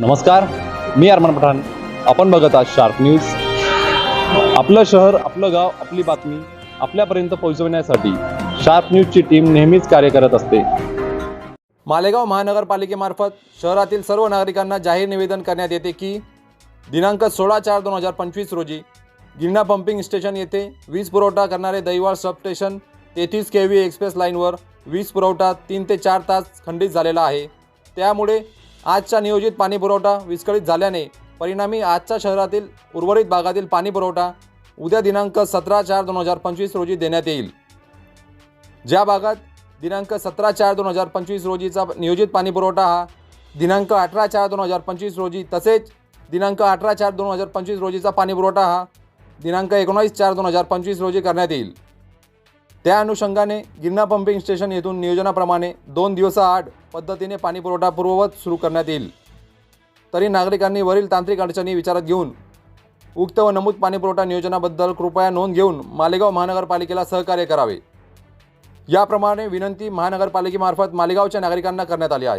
नमस्कार मी अरमान पठाण. आपण बघत आहात शार्प न्यूज आपलं शहर आपलं गाव आपली बातमी आपल्यापर्यंत पोहोचवण्यासाठी शार्प न्यूजची टीम नेहमीच कार्य करत असते. मालेगाव महानगरपालिकेमार्फत शहरातील सर्व नागरिकांना जाहीर निवेदन करण्यात येते की दिनांक सोळा चार दोन हजार पंचवीस रोजी गिरणा पंपिंग स्टेशन येथे वीज पुरवठा करणारे दैवाळ सबस्टेशन तेहतीस के व्ही एक्सप्रेस लाईनवर वीज पुरवठा तीन ते चार तास खंडित झालेला आहे. त्यामुळे आजचा नियोजित पाणीपुरवठा विस्कळीत झाल्याने परिणामी आजच्या शहरातील उर्वरित भागातील पाणी पुरवठा उद्या दिनांक सतरा चार दोन हजार पंचवीस रोजी देण्यात येईल. ज्या भागात दिनांक सतरा चार दोन हजार पंचवीस रोजीचा नियोजित पाणी पुरवठा हा दिनांक अठरा चार दोन हजार पंचवीस रोजी तसेच दिनांक अठरा चार दोन हजार पंचवीस रोजीचा पाणीपुरवठा हा दिनांक एकोणावीस चार दोन हजार पंचवीस रोजी करण्यात येईल. त्या अनुषंगाने गिरणा पंपिंग स्टेशन येथून नियोजनाप्रमाणे दोन दिवसाआड पद्धतीने पाणीपुरवठा पूर्ववत सुरू करण्यात येईल. तरी नागरिकांनी वरील तांत्रिक अडचणी विचारात घेऊन उक्त व नमूद पाणीपुरवठा नियोजनाबद्दल कृपया नोंद घेऊन मालेगाव महानगरपालिकेला सहकार्य करावे. याप्रमाणे विनंती महानगरपालिकेमार्फत मालेगावच्या नागरिकांना करण्यात आली आहे.